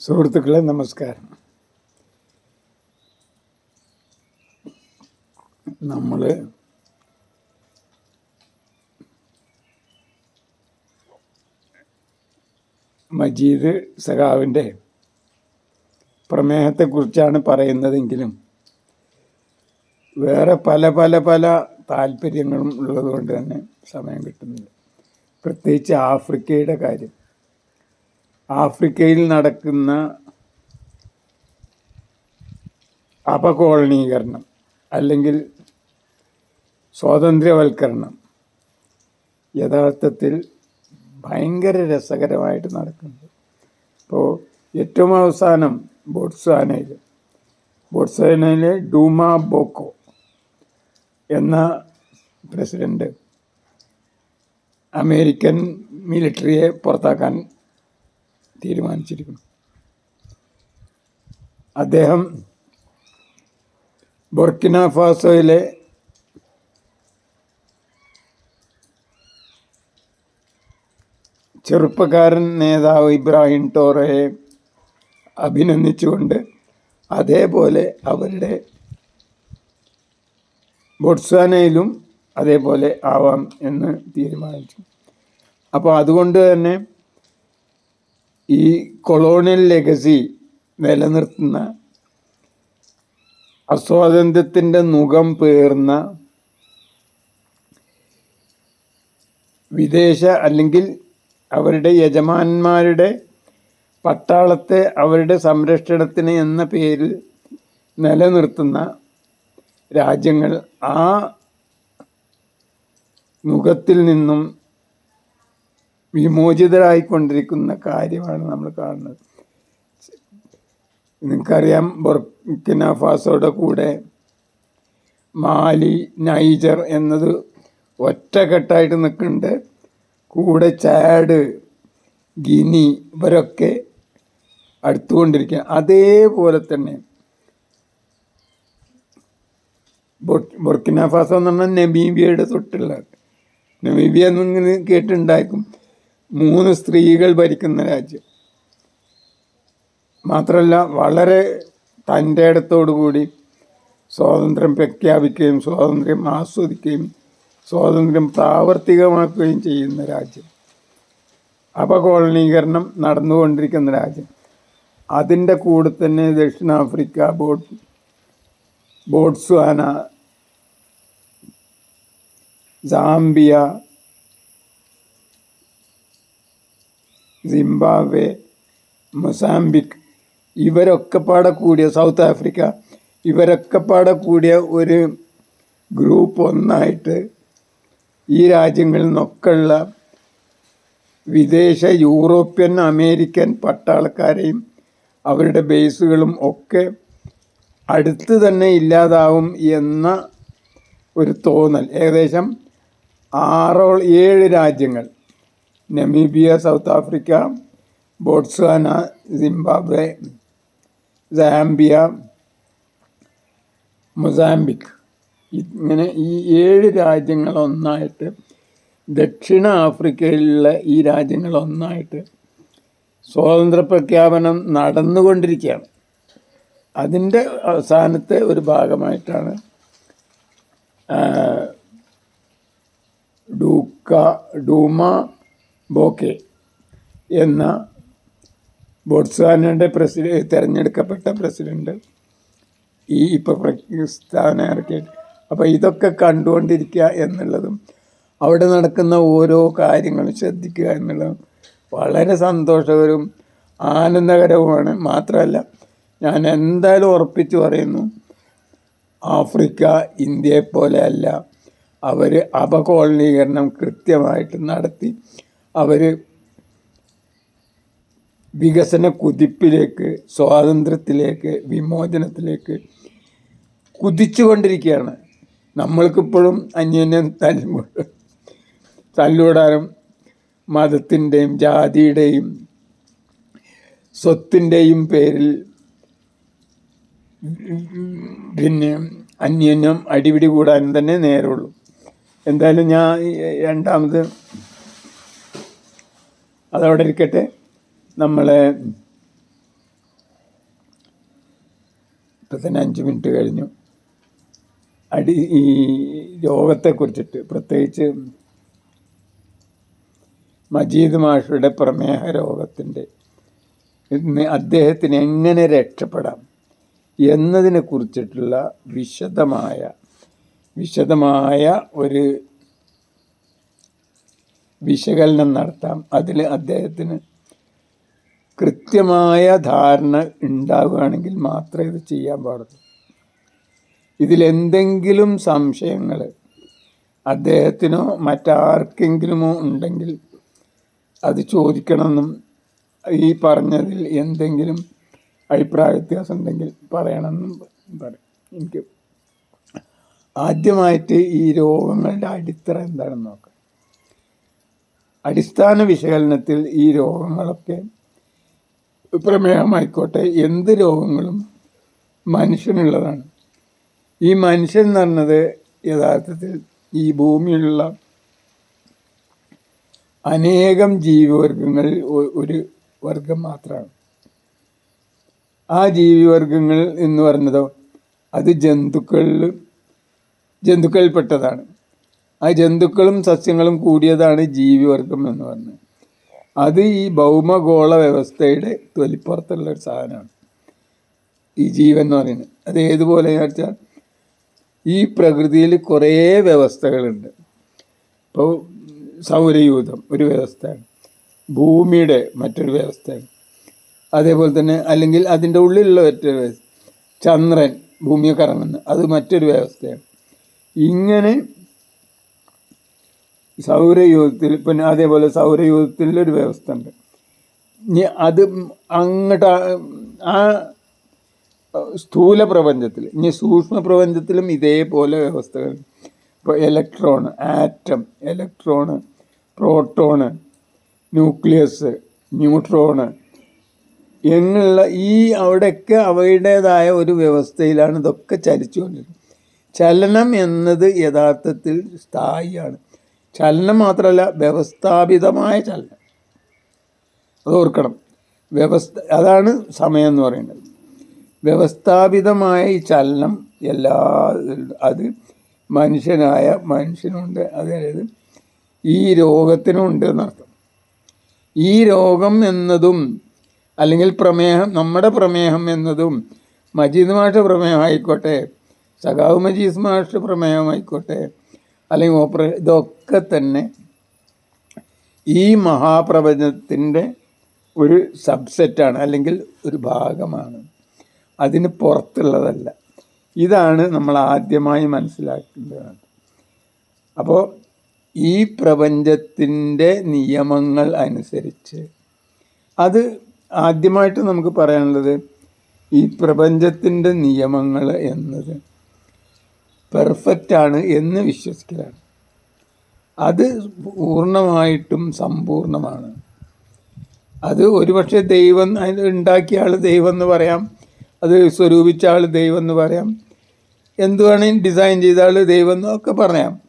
സുഹൃത്തുക്കളെ നമസ്കാരം. നമ്മൾ മജീദ് സഖാവിന്റെ പ്രമേഹത്തെക്കുറിച്ചാണ് പറയുന്നതെങ്കിലും വേറെ പല പല പല താല്പര്യങ്ങളും ഉള്ളതുകൊണ്ട് തന്നെ സമയം കിട്ടുന്നില്ല. പ്രത്യേകിച്ച് ആഫ്രിക്കയുടെ കാര്യം. ആഫ്രിക്കയിൽ നടക്കുന്ന അപകോളനീകരണം അല്ലെങ്കിൽ സ്വാതന്ത്ര്യവൽക്കരണം യഥാർത്ഥത്തിൽ ഭയങ്കര രസകരമായിട്ട് നടക്കുന്നത് ഇപ്പോൾ ഏറ്റവും അവസാനം ബോട്സ്വാനയിൽ ബോട്സ്വാനയിലെ ഡൂമ ബോക്കോ എന്ന പ്രസിഡന്റ് അമേരിക്കൻ മിലിറ്ററിയെ പുറത്താക്കാൻ തീരുമാനിച്ചിരിക്കുന്നു. അദ്ദേഹം ബൊർക്കിന ഫാസോയിലെ ചെറുപ്പക്കാരൻ നേതാവ് ഇബ്രാഹിം ടോറയെ അഭിനന്ദിച്ചുകൊണ്ട് അതേപോലെ അവരുടെ ബൊട്സാനയിലും അതേപോലെ ആവാം എന്ന് തീരുമാനിച്ചു. അപ്പോൾ അതുകൊണ്ട് തന്നെ ഈ കൊളോണിയൽ ലെഗസി നിലനിർത്തുന്ന അസ്വാതന്ത്ര്യത്തിന്റെ മുഖം പേർന്ന വിദേശ അല്ലെങ്കിൽ അവരുടെ യജമാന്മാരുടെ പട്ടാളത്തെ അവരുടെ സംരക്ഷണത്തിന് എന്ന പേരിൽ നിലനിർത്തുന്ന രാജ്യങ്ങൾ ആ മുഖത്തിൽ നിന്നും വിമോചിതരായിക്കൊണ്ടിരിക്കുന്ന കാര്യമാണ് നമ്മൾ കാണുന്നത്. നിങ്ങൾക്കറിയാം ബൊർക്കിന ഫാസോയുടെ കൂടെ മാലി നൈജർ എന്നത് ഒറ്റക്കെട്ടായിട്ട് നിൽക്കുന്നുണ്ട്. കൂടെ ചാഡ് ഗിനി ഇവരൊക്കെ അടുത്തുകൊണ്ടിരിക്കുക അതേപോലെ തന്നെ ബൊർക്കിന ഫാസോ എന്ന് പറഞ്ഞാൽ നമീബിയയുടെ തൊട്ടുള്ള നമീബിയ എന്നിങ്ങനെ കേട്ടുണ്ടായിരിക്കും മൂന്ന് സ്ത്രീകൾ ഭരിക്കുന്ന രാജ്യം. മാത്രമല്ല വളരെ തന്റെ ഇടത്തോടുകൂടി സ്വാതന്ത്ര്യം പ്രഖ്യാപിക്കുകയും സ്വാതന്ത്ര്യം ആസ്വദിക്കുകയും സ്വാതന്ത്ര്യം പ്രാവർത്തികമാക്കുകയും ചെയ്യുന്ന രാജ്യം. അപകോളനീകരണം നടന്നുകൊണ്ടിരിക്കുന്ന രാജ്യം. അതിന്റെ കൂടെ തന്നെ ദക്ഷിണാഫ്രിക്ക ബോട്ട് ബോട്സ്വാന സാംബിയ സിംബാബ്വെ മൊസാംബിക് ഇവരൊക്കെ പാടെ കൂടിയ സൗത്ത് ആഫ്രിക്ക ഇവരൊക്കെ പാടെ കൂടിയ ഒരു ഗ്രൂപ്പ് ഒന്നായിട്ട് ഈ രാജ്യങ്ങളിൽ നിന്നൊക്കെയുള്ള വിദേശ യൂറോപ്യൻ അമേരിക്കൻ പട്ടാളക്കാരെയും അവരുടെ ബേസുകളും ഒക്കെ അടുത്ത് തന്നെ ഇല്ലാതാവും എന്ന ഒരു തോന്നൽ. ഏകദേശം ആറോ ഏഴ് രാജ്യങ്ങൾ Namibia South Africa Botswana Zimbabwe Zambia Mozambique ഇങ്ങനെ ഈ ഏഴ് രാജ്യങ്ങളൊന്നായിട്ട് ദക്ഷിണ ആഫ്രിക്കയിലുള്ള ഈ രാജ്യങ്ങളൊന്നായിട്ട് സ്വാതന്ത്ര്യ പ്രഖ്യാപനം നടന്നുകൊണ്ടിരിക്കുകയാണ്. അതിന്റെ അവസാനത്തെ ഒരു ഭാഗമായിട്ടാണ് ഡൂക്ക ഡൂമ ബോക്കെ എന്ന ബോട്സ്വാനയുടെ പ്രസിഡ തിരഞ്ഞെടുക്കപ്പെട്ട പ്രസിഡന്റ് ഈ ഇപ്പോൾ സ്ഥാനം ഇറക്കിയിട്ട് അപ്പോൾ ഇതൊക്കെ കണ്ടുകൊണ്ടിരിക്കുക എന്നുള്ളതും അവിടെ നടക്കുന്ന ഓരോ കാര്യങ്ങളും ശ്രദ്ധിക്കുക എന്നുള്ളതും വളരെ സന്തോഷകരവും ആനന്ദകരവുമാണ്. മാത്രമല്ല ഞാൻ എന്തായാലും ഉറപ്പിച്ചു പറയുന്നു ആഫ്രിക്ക ഇന്ത്യയെപ്പോലെയല്ല അവർ അപകോളനീകരണം കൃത്യമായിട്ട് നടത്തി അവർ വികസന കുതിപ്പിലേക്ക് സ്വാതന്ത്ര്യത്തിലേക്ക് വിമോചനത്തിലേക്ക് കുതിച്ചുകൊണ്ടിരിക്കുകയാണ്. നമ്മൾക്കിപ്പോഴും അന്യോന്യം തല്ലു തല്ലുകൂടാനും മതത്തിന്റെയും ജാതിയുടെയും സ്വത്തിന്റെയും പേരിൽ പിന്നെ അന്യോന്യം അടിപിടി കൂടാനും തന്നെ നേരമുള്ളൂ. എന്തായാലും ഞാൻ രണ്ടാമത് അതവിടെ ഇരിക്കട്ടെ. നമ്മൾ ഇപ്പം തന്നെ അഞ്ച് മിനിറ്റ് കഴിഞ്ഞു. അടി ഈ രോഗത്തെക്കുറിച്ചിട്ട് പ്രത്യേകിച്ച് മജീദ് മാഷയുടെ പ്രമേഹ രോഗത്തിന്റെ അദ്ദേഹത്തിന് എങ്ങനെ രക്ഷപ്പെടാം എന്നതിനെ കുറിച്ചിട്ടുള്ള വിശദമായ വിശദമായ ഒരു വിശകലനം നടത്താം. അതിൽ അദ്ദേഹത്തിന് കൃത്യമായ ധാരണ ഉണ്ടാവുകയാണെങ്കിൽ മാത്രമേ ഇത് ചെയ്യാൻ പാടുള്ളൂ. ഇതിലെന്തെങ്കിലും സംശയങ്ങൾ അദ്ദേഹത്തിനോ മറ്റാർക്കെങ്കിലുമോ ഉണ്ടെങ്കിൽ അത് ചോദിക്കണമെന്നും ഈ പറഞ്ഞതിൽ എന്തെങ്കിലും അഭിപ്രായ വ്യത്യാസം ഉണ്ടെങ്കിൽ പറയണമെന്നും പറയും. എനിക്ക് ആദ്യമായിട്ട് ഈ രോഗങ്ങളുടെ അടിത്തറ എന്താണെന്ന് നോക്കാം. അടിസ്ഥാന വിശകലനത്തിൽ ഈ രോഗങ്ങളൊക്കെ പ്രമേഹമായിക്കോട്ടെ എന്ത് രോഗങ്ങളും മനുഷ്യനുള്ളതാണ്. ഈ മനുഷ്യൻ എന്ന് പറഞ്ഞത് യഥാർത്ഥത്തിൽ ഈ ഭൂമിയിലുള്ള അനേകം ജീവിവർഗങ്ങളിൽ ഒരു വർഗം മാത്രമാണ്. ആ ജീവിവർഗങ്ങൾ എന്ന് പറഞ്ഞതോ അത് ജന്തുക്കളിൽ ജന്തുക്കളിൽപ്പെട്ടതാണ്. ആ ജന്തുക്കളും സസ്യങ്ങളും കൂടിയതാണ് ജീവിവർഗം എന്ന് പറഞ്ഞത് അത് ഈ ഭൗമഗോള വ്യവസ്ഥയുടെ തൊലിപ്പുറത്തുള്ള ഒരു സാധനമാണ്. ഈ ജീവൻ എന്ന് പറയുന്നത്. അത് ഏതുപോലെ വെച്ചാൽ ഈ പ്രകൃതിയിൽ കുറേ വ്യവസ്ഥകളുണ്ട്. ഇപ്പോൾ സൗരയൂഥം ഒരു വ്യവസ്ഥയാണ്. ഭൂമിയുടെ മറ്റൊരു വ്യവസ്ഥയാണ്. അതേപോലെ തന്നെ അല്ലെങ്കിൽ അതിന്റെ ഉള്ളിലുള്ള മറ്റൊരു വ്യവസ്ഥ. ചന്ദ്രൻ ഭൂമിയെ കറങ്ങുന്ന അത് മറ്റൊരു വ്യവസ്ഥയാണ്. ഇങ്ങനെ സൗരയൂഥത്തിൽ പിന്നെ അതേപോലെ സൗരയൂഥത്തിലൊരു വ്യവസ്ഥ ഉണ്ട് ഇനി അത് അങ്ങോട്ട് ആ- സ്ഥൂല പ്രപഞ്ചത്തിൽ ഇനി സൂക്ഷ്മ പ്രപഞ്ചത്തിലും ഇതേപോലെ വ്യവസ്ഥകൾ. ഇപ്പോൾ electron atom electron proton nucleus neutron എന്നുള്ള ഈ അവിടെയൊക്കെ അവയുടേതായ ഒരു വ്യവസ്ഥയിലാണ് ഇതൊക്കെ ചലിച്ചുകൊണ്ടിരുന്നത് ചലനം എന്നത് യഥാർത്ഥത്തിൽ സ്ഥായിയാണ്. ചലനം മാത്രമല്ല വ്യവസ്ഥാപിതമായ ചലനം. അത് ഓർക്കണം. വ്യവസ്ഥ അതാണ് സമയം എന്ന് പറയുന്നത്. വ്യവസ്ഥാപിതമായ ഈ ചലനം എല്ലാ അത് മനുഷ്യനായ മനുഷ്യനുണ്ട് അതായത് ഈ രോഗത്തിനുണ്ട് എന്നർത്ഥം. ഈ രോഗം എന്നതും അല്ലെങ്കിൽ പ്രമേഹം നമ്മുടെ പ്രമേഹം എന്നതും മജീദ് മാഷ പ്രമേഹമായിക്കോട്ടെ സഖാവ് മജീദ് മാഷ പ്രമേഹം ആയിക്കോട്ടെ അല്ലെങ്കിൽ ഓപ്പറേ ഇതൊക്കെ തന്നെ ഈ മഹാപ്രപഞ്ചത്തിന്റെ ഒരു സബ്സെറ്റാണ് അല്ലെങ്കിൽ ഒരു ഭാഗമാണ്. അതിന് പുറത്തുള്ളതല്ല. ഇതാണ് നമ്മൾ ആദ്യമായി മനസ്സിലാക്കേണ്ടത്. അപ്പോൾ ഈ പ്രപഞ്ചത്തിന്റെ നിയമങ്ങൾ അനുസരിച്ച് അത് ആദ്യമായിട്ട് നമുക്ക് പറയാനുള്ളത് ഈ പ്രപഞ്ചത്തിന്റെ നിയമങ്ങൾ എന്നത് പെർഫെക്റ്റ് ആണ് എന്ന് വിശ്വസിക്കലാണ്. അത് പൂർണമായിട്ടും സമ്പൂർണമാണ് അത് ഒരുപക്ഷെ ദൈവം ഉണ്ടാക്കിയ ആൾ ദൈവം എന്ന് പറയാം അത് സ്വരൂപിച്ച ആൾ ദൈവം എന്ന് പറയാം. എന്ത് വേണമെങ്കിലും ഡിസൈൻ ചെയ്ത ആൾ ദൈവം എന്നൊക്കെ പറയാം.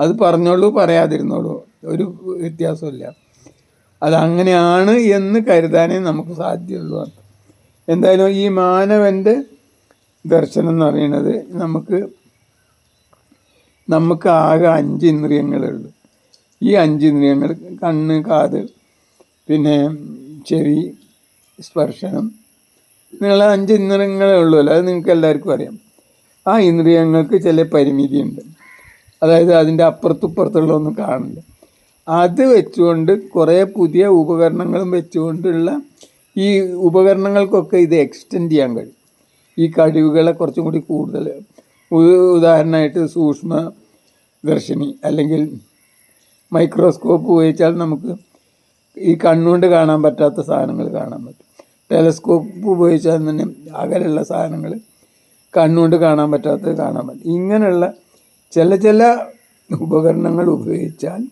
അത് പറഞ്ഞോളൂ പറയാതിരുന്നോളൂ. ഒരു വ്യത്യാസമില്ല അതങ്ങനെയാണ് എന്ന് കരുതാനേ നമുക്ക് സാധ്യമുള്ളൂ എന്തായാലും ഈ മാനവന്റെ ദർശനം എന്ന് പറയുന്നത് നമുക്ക് നമുക്ക് ആകെ അഞ്ച് ഇന്ദ്രിയങ്ങളേ ഉള്ളൂ ഈ അഞ്ച് ഇന്ദ്രിയങ്ങൾ കണ്ണ് കാത് പിന്നെ ചെവി സ്പർശനം. ഇങ്ങനെയുള്ള അഞ്ച് ഇന്ദ്രിയങ്ങളേ ഉള്ളൂല്ലോ അത് നിങ്ങൾക്ക് എല്ലാവർക്കും അറിയാം. ആ ഇന്ദ്രിയങ്ങൾക്ക് ചില പരിമിതിയുണ്ട്. അതായത് അതിന്റെ അപ്പുറത്തുപ്പുറത്തുള്ളതൊന്നും കാണില്ല അത് വെച്ചുകൊണ്ട് കുറേ പുതിയ ഉപകരണങ്ങളും വെച്ചുകൊണ്ടുള്ള ഈ ഉപകരണങ്ങൾക്കൊക്കെ ഇത് എക്സ്റ്റെൻഡ് ചെയ്യാൻ കഴിയും. ഈ കഴിവുകളെ കുറച്ചും കൂടി കൂടുതൽ ഉദാഹരണമായിട്ട് സൂക്ഷ്മ ദർശിനി അല്ലെങ്കിൽ മൈക്രോസ്കോപ്പ് ഉപയോഗിച്ചാൽ നമുക്ക് ഈ കണ്ണുകൊണ്ട് കാണാൻ പറ്റാത്ത സാധനങ്ങൾ കാണാൻ പറ്റും. ടെലസ്കോപ്പ് ഉപയോഗിച്ചാൽ തന്നെ അകലുള്ള സാധനങ്ങൾ കണ്ണുകൊണ്ട് കാണാൻ പറ്റാത്തത് കാണാൻ പറ്റും. ഇങ്ങനെയുള്ള ചില ചില ഉപകരണങ്ങൾ ഉപയോഗിച്ചാൽ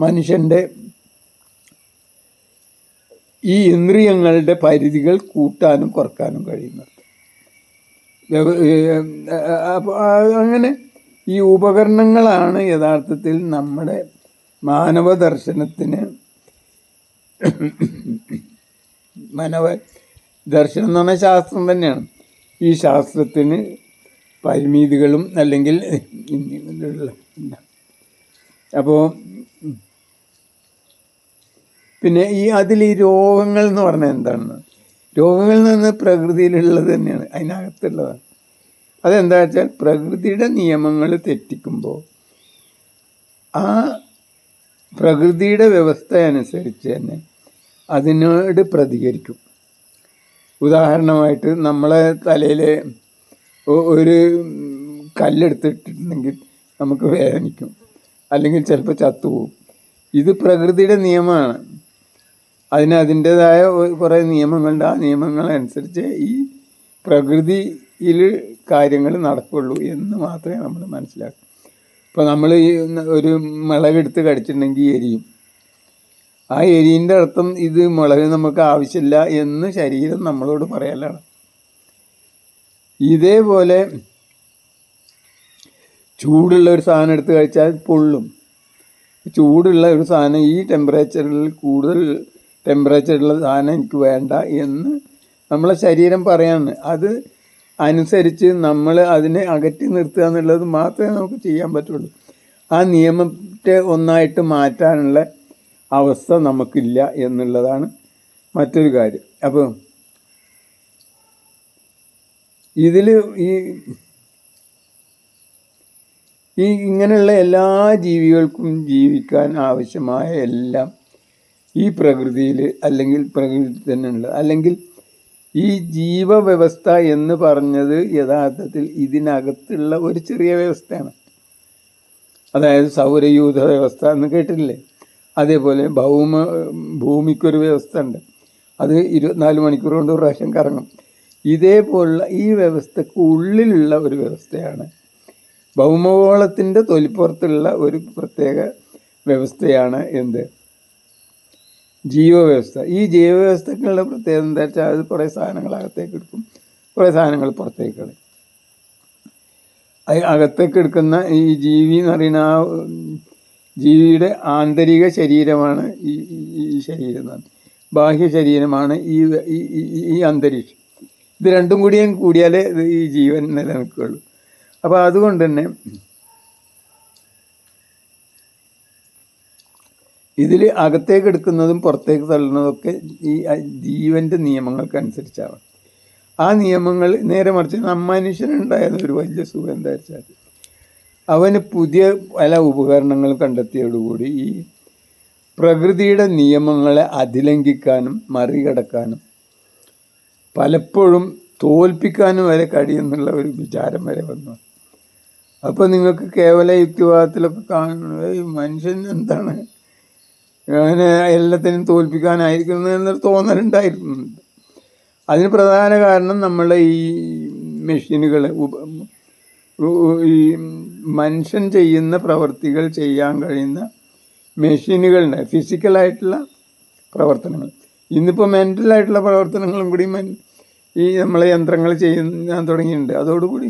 മനുഷ്യന്റെ ഈ ഇന്ദ്രിയങ്ങളുടെ പരിധികൾ കൂട്ടാനും കുറക്കാനും ഏ- അപ്പോൾ അങ്ങനെ ഈ ഉപകരണങ്ങളാണ് യഥാർത്ഥത്തിൽ നമ്മുടെ മാനവ ദർശനത്തിന് മാനവ ദർശനം എന്ന് പറഞ്ഞാൽ ശാസ്ത്രം തന്നെയാണ്. ഈ ശാസ്ത്രത്തിന് പരിമിതികളും അല്ലെങ്കിൽ അപ്പോൾ പിന്നെ ഈ അതിൽ ഈ രോഗങ്ങൾ എന്ന് പറഞ്ഞാൽ എന്താണ്? രോഗങ്ങൾ നിന്ന് പ്രകൃതിയിലുള്ളത് തന്നെയാണ് അതിനകത്തുള്ളതാണ്. അതെന്താ വെച്ചാൽ പ്രകൃതിയുടെ നിയമങ്ങൾ തെറ്റിക്കുമ്പോൾ ആ പ്രകൃതിയുടെ വ്യവസ്ഥ അനുസരിച്ച് തന്നെ അതിനോട് പ്രതികരിക്കും. ഉദാഹരണമായിട്ട് നമ്മളെ തലയിൽ ഒരു കല്ലെടുത്തിട്ടുണ്ടെങ്കിൽ നമുക്ക് വേദനിക്കും. അല്ലെങ്കിൽ ചിലപ്പോൾ ചത്തുപോകും. ഇത് പ്രകൃതിയുടെ നിയമമാണ്. അതിന് അതിന്റെതായ കുറേ നിയമങ്ങളുണ്ട്. ആ നിയമങ്ങളനുസരിച്ച് ഈ പ്രകൃതിയിൽ കാര്യങ്ങൾ നടക്കുള്ളൂ എന്ന് മാത്രമേ നമ്മൾ മനസ്സിലാക്കൂ. ഇപ്പോൾ നമ്മൾ ഈ ഒരു മുളകെടുത്ത് കടിച്ചിട്ടുണ്ടെങ്കിൽ എരിയും. ആ എരിന്റെ അർത്ഥം ഇത് മുളക് നമുക്ക് ആവശ്യമില്ല എന്ന് ശരീരം നമ്മളോട് പറയലാണ്. ഇതേപോലെ ചൂടുള്ള ഒരു സാധനം എടുത്ത് കഴിച്ചാൽ പൊള്ളും. ചൂടുള്ള ഒരു സാധനം ഈ ടെമ്പറേച്ചറിൽ കൂടുതൽ ടെമ്പറേച്ചറുള്ള സാധനം എനിക്ക് വേണ്ട എന്ന് നമ്മളെ ശരീരം പറയാണ്. അത് അനുസരിച്ച് നമ്മൾ അതിനെ അകറ്റി നിർത്തുക എന്നുള്ളത് മാത്രമേ നമുക്ക് ചെയ്യാൻ പറ്റുള്ളൂ. ആ നിയമത്തെ ഒന്നായിട്ട് മാറ്റാനുള്ള അവസ്ഥ നമുക്കില്ല എന്നുള്ളതാണ് മറ്റൊരു കാര്യം. അപ്പോൾ ഇതിൽ ഈ ഈ ഇങ്ങനെയുള്ള എല്ലാ ജീവികൾക്കും ജീവിക്കാൻ ആവശ്യമായ എല്ലാം ഈ പ്രകൃതിയിൽ അല്ലെങ്കിൽ പ്രകൃതി തന്നെ അല്ലെങ്കിൽ ഈ ജീവവ്യവസ്ഥ എന്ന് പറഞ്ഞത് യഥാർത്ഥത്തിൽ ഇതിനകത്തുള്ള ഒരു ചെറിയ വ്യവസ്ഥയാണ്. അതായത് സൗരയൂഥ വ്യവസ്ഥ എന്ന് കേട്ടിട്ടില്ലേ? അതേപോലെ ഭൗമ ഭൂമിക്കൊരു വ്യവസ്ഥ ഉണ്ട്. അത് ഇരുപത്തിനാല് മണിക്കൂർ കൊണ്ട് ഒരു പ്രാവശ്യം കറങ്ങും. ഇതേപോലുള്ള ഈ വ്യവസ്ഥക്ക് ഉള്ളിലുള്ള ഒരു വ്യവസ്ഥയാണ്. ഭൗമഗോളത്തിന്റെ തൊലിപ്പുറത്തുള്ള ഒരു പ്രത്യേക വ്യവസ്ഥയാണ് എന്ത്? ജീവവ്യവസ്ഥ. ഈ ജീവവ്യവസ്ഥക്കുള്ള പ്രത്യേകത എന്താ വെച്ചാൽ അത് കുറേ സാധനങ്ങൾ അകത്തേക്ക് എടുക്കും. കുറേ സാധനങ്ങൾ പുറത്തേക്ക് കളയും അകത്തേക്ക് എടുക്കുന്ന ഈ ജീവി എന്ന് പറയുന്ന ആ ജീവിയുടെ ആന്തരിക ശരീരമാണ് ഈ ഈ ശരീരം എന്ന് ബാഹ്യ ശരീരമാണ് ഈ ഈ അന്തരീക്ഷം. ഇത് രണ്ടും കൂടിയും കൂടിയാലേ ഈ ജീവൻ നിലനിൽക്കുകയുള്ളൂ. അപ്പോൾ അതുകൊണ്ട് തന്നെ ഇതിൽ അകത്തേക്ക് എടുക്കുന്നതും പുറത്തേക്ക് തള്ളുന്നതൊക്കെ ഈ ജീവന്റെ നിയമങ്ങൾക്കനുസരിച്ചാണ്. ആ നിയമങ്ങൾ നേരെ മറിച്ച് നമ്മനുഷ്യനുണ്ടായത് ഒരു വലിയ സുഖം എന്താ വെച്ചാൽ അവന് പുതിയ പല ഉപകരണങ്ങൾ കണ്ടെത്തിയതോടുകൂടി ഈ പ്രകൃതിയുടെ നിയമങ്ങളെ അതിലംഘിക്കാനും മറികടക്കാനും പലപ്പോഴും തോൽപ്പിക്കാനും വരെ കഴിയുന്നുള്ള ഒരു വിചാരം വരെ വന്നു. അപ്പോൾ നിങ്ങൾക്ക് കേവല യുക്തിവാദത്തിലൊക്കെ കാണുന്നത് മനുഷ്യൻ എന്താണ്? അങ്ങനെ എല്ലാത്തിനും തോൽപ്പിക്കാനായിരിക്കുന്നു എന്നൊരു തോന്നലുണ്ടായിരുന്നുണ്ട് അതിന് പ്രധാന കാരണം നമ്മളെ ഈ മെഷീനുകൾ ഈ മനുഷ്യൻ ചെയ്യുന്ന പ്രവർത്തികൾ ചെയ്യാൻ കഴിയുന്ന മെഷീനുകളുണ്ട് ഫിസിക്കലായിട്ടുള്ള പ്രവർത്തനങ്ങൾ. ഇന്നിപ്പോൾ മെന്റലായിട്ടുള്ള പ്രവർത്തനങ്ങളും കൂടി ഈ നമ്മളെ യന്ത്രങ്ങൾ ചെയ്യാൻ തുടങ്ങിയിട്ടുണ്ട്. അതോടുകൂടി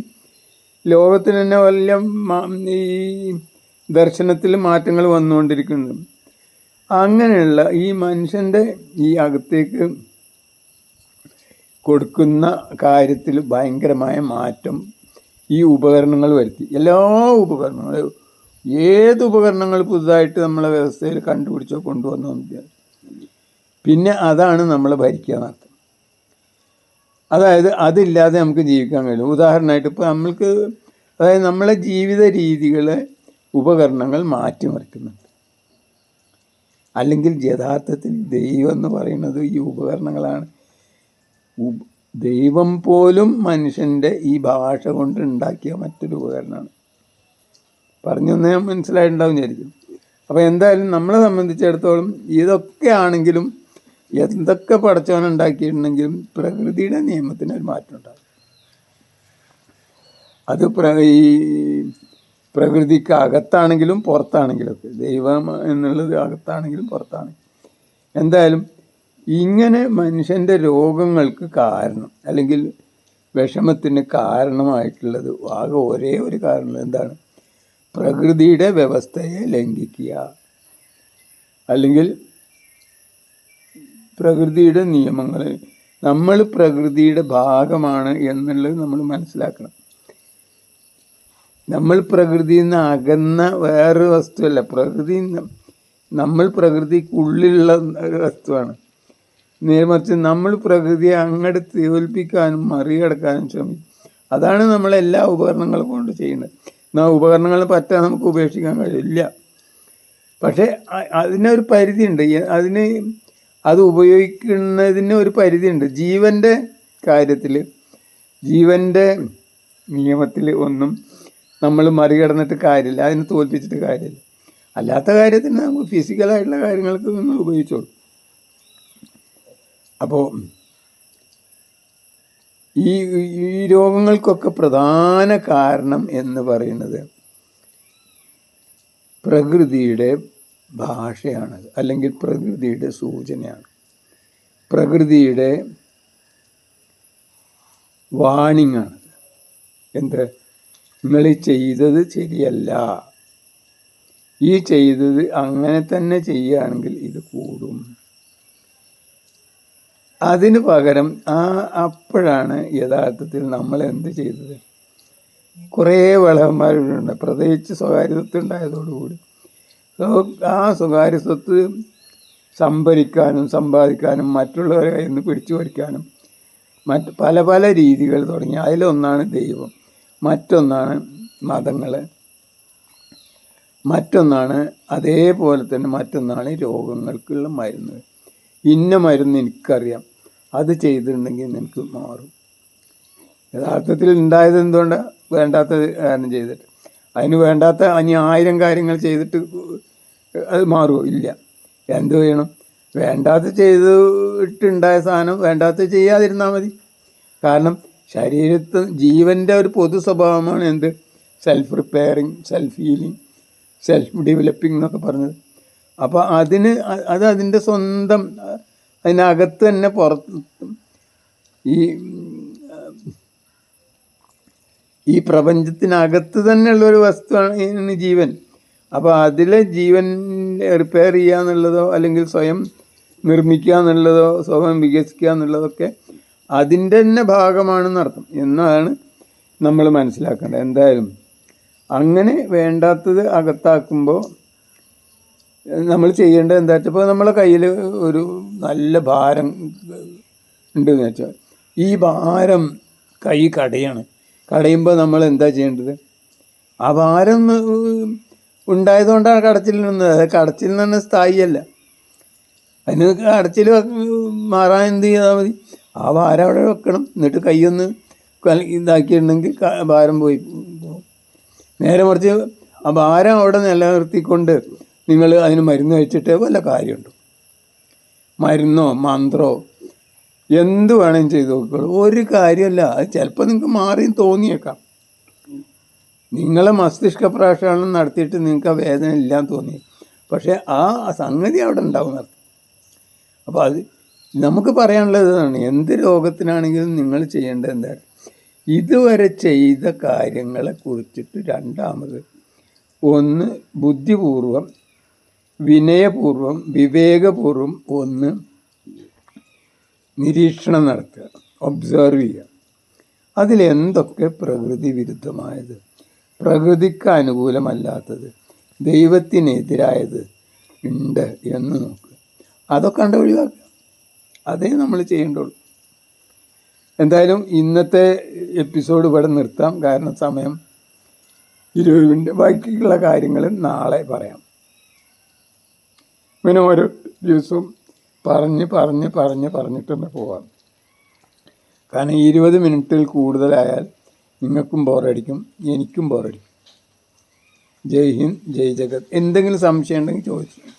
ലോകത്തിന് തന്നെ വലിയ ഈ ദർശനത്തിൽ മാറ്റങ്ങൾ വന്നുകൊണ്ടിരിക്കുന്നുണ്ട് അങ്ങനെയുള്ള ഈ മനുഷ്യന്റെ ഈ അകത്തേക്ക് കൊടുക്കുന്ന കാര്യത്തിൽ ഭയങ്കരമായ മാറ്റം ഈ ഉപകരണങ്ങൾ വരുത്തി. എല്ലാ ഉപകരണങ്ങളും ഏത് ഉപകരണങ്ങൾ പുതുതായിട്ട് നമ്മളെ വ്യവസ്ഥയിൽ കണ്ടുപിടിച്ചോ കൊണ്ടുവന്നോ പിന്നെ അതാണ് നമ്മൾ ഭരിക്കുക എന്നർത്ഥം അതായത് അതില്ലാതെ നമുക്ക് ജീവിക്കാൻ കഴിയും ഉദാഹരണമായിട്ട് ഇപ്പോൾ നമ്മൾക്ക് അതായത് നമ്മളെ ജീവിത രീതികളെ ഉപകരണങ്ങൾ മാറ്റിമറിക്കുന്നുണ്ട്. അല്ലെങ്കിൽ യഥാർത്ഥത്തിൽ ദൈവം എന്ന് പറയുന്നത് ഈ ഉപകരണങ്ങളാണ്. ദൈവം പോലും മനുഷ്യന്റെ ഈ ഭാഷ കൊണ്ട് ഉണ്ടാക്കിയ മറ്റൊരു ഉപകരണമാണ്. പറഞ്ഞു ഞാൻ മനസ്സിലായിട്ടുണ്ടാവും വിചാരിക്കും. അപ്പോൾ എന്തായാലും നമ്മളെ സംബന്ധിച്ചിടത്തോളം ഇതൊക്കെ ആണെങ്കിലും എന്തൊക്കെ പടച്ചവൻ ഉണ്ടാക്കിയിട്ടുണ്ടെങ്കിലും പ്രകൃതിയുടെ നിയമത്തിന് ഒരു മാറ്റം ഉണ്ടാകും. അത് പ്ര ഈ പ്രകൃതിക്ക് അകത്താണെങ്കിലും പുറത്താണെങ്കിലും ഒക്കെ. ദൈവം എന്നുള്ളത് അകത്താണെങ്കിലും പുറത്താണെങ്കിലും എന്തായാലും ഇങ്ങനെ മനുഷ്യന്റെ രോഗങ്ങൾക്ക് കാരണം അല്ലെങ്കിൽ വിഷമത്തിന് കാരണമായിട്ടുള്ളത് ആകെ ഒരേ ഒരു കാരണം എന്താണ്? പ്രകൃതിയുടെ വ്യവസ്ഥയെ ലംഘിക്കുക. അല്ലെങ്കിൽ പ്രകൃതിയുടെ നിയമങ്ങൾ നമ്മൾ പ്രകൃതിയുടെ ഭാഗമാണ് എന്നുള്ളത് നമ്മൾ മനസ്സിലാക്കണം. നമ്മൾ പ്രകൃതിയിൽ നിന്ന് അകന്ന വേറൊരു വസ്തുവല്ല. പ്രകൃതി നമ്മൾ പ്രകൃതിക്കുള്ളിലുള്ള ഒരു വസ്തുവാണ്. നേരമറിച്ച് നമ്മൾ പ്രകൃതിയെ അങ്ങോട്ട് തോൽപ്പിക്കാനും മറികടക്കാനും ശ്രമിക്കും അതാണ് നമ്മൾ എല്ലാ ഉപകരണങ്ങളും കൊണ്ട് ചെയ്യുന്നത്. എന്നാൽ ഉപകരണങ്ങൾ പറ്റാൻ നമുക്ക് ഉപേക്ഷിക്കാൻ കഴിയില്ല. പക്ഷേ അതിനൊരു പരിധിയുണ്ട്. അതിന് അത് ഉപയോഗിക്കുന്നതിന് ഒരു പരിധിയുണ്ട്. ജീവന്റെ കാര്യത്തിൽ ജീവന്റെ നിയമത്തിൽ ഒന്നും നമ്മൾ മറികടന്നിട്ട് കാര്യമില്ല അതിനെ തോൽപ്പിച്ചിട്ട് കാര്യമില്ല. അല്ലാത്ത കാര്യത്തിന് നമുക്ക് ഫിസിക്കലായിട്ടുള്ള കാര്യങ്ങൾക്ക് നിങ്ങൾ ഉപയോഗിച്ചോളൂ. അപ്പോൾ ഈ ഈ രോഗങ്ങൾക്കൊക്കെ പ്രധാന കാരണം എന്ന് പറയുന്നത് പ്രകൃതിയുടെ ഭാഷയാണ് അല്ലെങ്കിൽ പ്രകൃതിയുടെ സൂചനയാണ്. പ്രകൃതിയുടെ വാണിങ്ങാണ് എന്ത്? നിങ്ങൾ ചെയ്തത് ശരിയല്ല. ഈ ചെയ്തത് അങ്ങനെ തന്നെ ചെയ്യുകയാണെങ്കിൽ ഇത് കൂടും. അതിന് പകരം ആ അപ്പോഴാണ് യഥാർത്ഥത്തിൽ നമ്മൾ എന്ത് ചെയ്തത്? കുറേ വളവന്മാരുണ്ട് പ്രത്യേകിച്ച് സ്വകാര്യ ഉണ്ടായതോടുകൂടി. ആ സ്വകാര്യ സ്വത്ത് സംഭരിക്കാനും സമ്പാദിക്കാനും മറ്റുള്ളവരെ കയ്യിൽ നിന്ന് പിടിച്ചു പറിക്കാനും മറ്റ് പല പല രീതികൾ തുടങ്ങി. അതിലൊന്നാണ് ദൈവം. മറ്റൊന്നാണ് മതങ്ങൾ മറ്റൊന്നാണ് അതേപോലെ തന്നെ മറ്റൊന്നാണ് രോഗങ്ങൾക്കുള്ള മരുന്ന്. ഇന്ന മരുന്ന് എനിക്കറിയാം. അത് ചെയ്തിട്ടുണ്ടെങ്കിൽ നിനക്ക് മാറും. യഥാർത്ഥത്തിൽ ഉണ്ടായത് എന്തുകൊണ്ടാണ് വേണ്ടാത്ത കാരണം ചെയ്തിട്ട്. അതിന് വേണ്ടാത്ത അനി ആയിരം കാര്യങ്ങൾ ചെയ്തിട്ട് അത് മാറുമോ ഇല്ല. എന്ത് ചെയ്യണം വേണ്ടാത്ത ചെയ്തിട്ടുണ്ടായ സാധനം വേണ്ടാത്ത ചെയ്യാതിരുന്നാൽ മതി. കാരണം ശരീരത്ത് ജീവന്റെ ഒരു പൊതു സ്വഭാവമാണ് എന്ത്? Self repairing self healing self developing എന്നൊക്കെ പറഞ്ഞത്. അപ്പോൾ അതിന് അത് അതിന്റെ സ്വന്തം അതിനകത്ത് തന്നെ പുറത്ത് ഈ ഈ പ്രപഞ്ചത്തിനകത്ത് തന്നെയുള്ള ഒരു വസ്തുവാണ് ജീവൻ. അപ്പോൾ അതിലെ ജീവൻ റിപ്പയർ ചെയ്യുക എന്നുള്ളതോ അല്ലെങ്കിൽ സ്വയം നിർമ്മിക്കുക എന്നുള്ളതോ സ്വയം വികസിക്കുക എന്നുള്ളതൊക്കെ അതിന്റെ തന്നെ ഭാഗമാണെന്നർത്ഥം എന്നാണ് നമ്മൾ മനസ്സിലാക്കേണ്ടത്. എന്തായാലും അങ്ങനെ വേണ്ടാത്തത് അകത്താക്കുമ്പോൾ നമ്മൾ ചെയ്യേണ്ടത് എന്താ വെച്ചപ്പോൾ നമ്മളെ കയ്യിൽ ഒരു നല്ല ഭാരം ഉണ്ടെന്ന് വെച്ചാൽ ഈ ഭാരം കൈ കടയാണ്. കടയുമ്പോൾ നമ്മൾ എന്താ ചെയ്യേണ്ടത്? ആ ഭാരം ഉണ്ടായതുകൊണ്ടാണ് കടച്ചിൽ നിന്നത്. അത് കടച്ചിൽ നിന്ന് സ്ഥായിയല്ല. അതിന് കടച്ചിൽ മാറാൻ എന്ത് ചെയ്താൽ മതി? ആ ഭാരം അവിടെ വെക്കണം? എന്നിട്ട് കൈയൊന്ന് ഇതാക്കിയിട്ടുണ്ടെങ്കിൽ ഭാരം പോയി. നേരെ മറിച്ച് ആ ഭാരം അവിടെ നിലനിർത്തിക്കൊണ്ട് നിങ്ങൾ അതിന് മരുന്ന് കഴിച്ചിട്ട് വല്ല കാര്യമുണ്ട്? മരുന്നോ മന്ത്രോ എന്ത് വേണമെങ്കിലും ചെയ്തു നോക്കുള്ളൂ ഒരു കാര്യമല്ല. അത് ചിലപ്പോൾ നിങ്ങൾക്ക് മാറിയും തോന്നിയേക്കാം. നിങ്ങളെ മസ്തിഷ്ക പ്രാക്ഷാളനം നടത്തിയിട്ട് നിങ്ങൾക്ക് ആ വേദന ഇല്ലാന്ന് തോന്നി. പക്ഷേ ആ സംഗതി അവിടെ ഉണ്ടാവും. അപ്പോൾ അത് നമുക്ക് പറയാനുള്ളത് ഇതാണ്. എന്ത് രോഗത്തിനാണെങ്കിലും നിങ്ങൾ ചെയ്യേണ്ടത് എന്താണ് ഇതുവരെ ചെയ്ത കാര്യങ്ങളെ കുറിച്ചിട്ട് രണ്ടാമത് ഒന്ന് ബുദ്ധിപൂർവം വിനയപൂർവം വിവേകപൂർവം ഒന്ന് നിരീക്ഷണം നടത്തുക ഒബ്സർവ് ചെയ്യുക. അതിലെന്തൊക്കെ പ്രകൃതി വിരുദ്ധമായത്? പ്രകൃതിക്ക് അനുകൂലമല്ലാത്തത് ദൈവത്തിനെതിരായത് ഉണ്ട് എന്ന് നോക്കുക. അതൊക്കെ കണ്ട് ഒഴിവാക്കുക അതേ നമ്മൾ ചെയ്യേണ്ടുള്ളൂ. എന്തായാലും ഇന്നത്തെ എപ്പിസോഡ് ഇവിടെ നിർത്താം. കാരണം സമയം ഇരുപത് മിനിറ്റ് ബാക്കിയുള്ള കാര്യങ്ങൾ നാളെ പറയാം. ഇങ്ങനെ ഓരോ ദിവസവും പറഞ്ഞ് പറഞ്ഞ് പറഞ്ഞ് പറഞ്ഞിട്ട് തന്നെ പോവാം. കാരണം ഇരുപത് മിനിറ്റിൽ കൂടുതലായാൽ നിങ്ങൾക്കും ബോറടിക്കും എനിക്കും ബോറടിക്കും. ജയ് ഹിന്ദ് ജയ് ജഗത്. എന്തെങ്കിലും സംശയം ഉണ്ടെങ്കിൽ ചോദിച്ചു